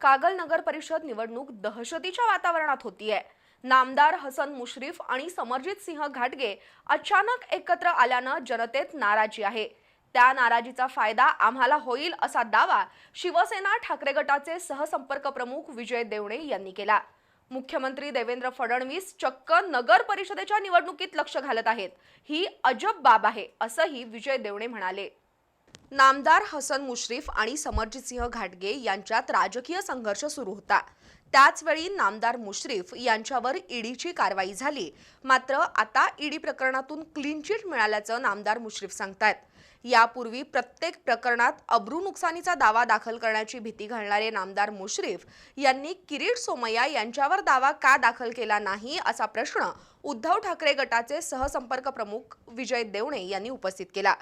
कागल नगर परिषद निवडणूक दहशतीच्या वातावरणात होतीये. नामदार हसन मुश्रीफ आणि समरजित सिंह घाटगे अचानक एकत्र आल्यानं जनतेत नाराजी आहे. त्या नाराजीचा फायदा आम्हाला होईल असा दावा शिवसेना ठाकरे गटाचे सहसंपर्क प्रमुख विजय देवणे यांनी केला. मुख्यमंत्री देवेंद्र फडणवीस चक्क नगर परिषदेच्या निवडणुकीत लक्ष घालत आहेत. ही अजब बाब आहे असंही विजय देवणे म्हणाले. नामदार हसन मुश्रीफ आणि समरजितसिंह घाटगे यांच्यात राजकीय संघर्ष सुरू होता. त्याचवेळी नामदार मुश्रीफ यांच्यावर ईडीची कारवाई झाली. मात्र आता ईडी प्रकरणातून क्लीन चिट मिळाल्याचं नामदार मुश्रीफ सांगतायत. यापूर्वी प्रत्येक प्रकरणात अब्रू नुकसानीचा दावा दाखल करण्याची भीती घालणारे नामदार मुश्रीफ यांनी किरीट सोमय्या यांच्यावर दावा का दाखल केला नाही असा प्रश्न उद्धव ठाकरे गटाचे सहसंपर्क प्रमुख विजय देवणे यांनी उपस्थित केला.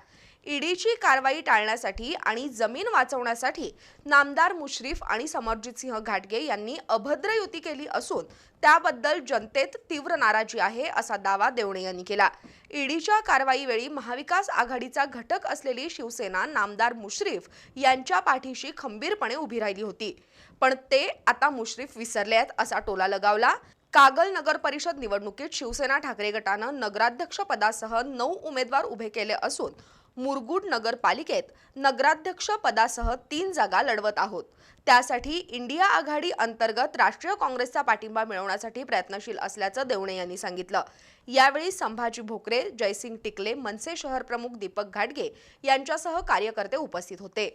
ईडीची कारवाई टाळण्यासाठी आणि जमीन वाचवण्यासाठी नामदार मुश्रीफ आणि समरजितसिंह घाटगे यांनी अभद्र युती केली असून त्याबद्दल जनतेत तीव्र नाराजी आहे असा दावा देवणे यांनी केला. ईडीच्या कारवाईवेळी महाविकास आघाडीचा घटक असलेली शिवसेना नामदार मुश्रीफ यांच्या पाठीशी खंबीरपणे उभी राहिली होती. पण ते आता मुश्रीफ विसरले आहेत असा टोला लगावला. कागल नगर परिषद निवडणुकीत शिवसेना ठाकरे गटानं नगराध्यक्ष पदासह नऊ उमेदवार उभे केले असून मुरगुड नगरपालिकेत नगराध्यक्ष पदासह तीन जागा लढवत आहोत. त्यासाठी इंडिया आघाडी अंतर्गत राष्ट्रीय काँग्रेसचा पाठिंबा मिळवण्यासाठी प्रयत्नशील असल्याचं देवणे यांनी सांगितलं. यावेळी संभाजी भोकरे जयसिंग टिकले मनसे शहर प्रमुख दीपक घाटगे यांच्यासह कार्यकर्ते उपस्थित होते.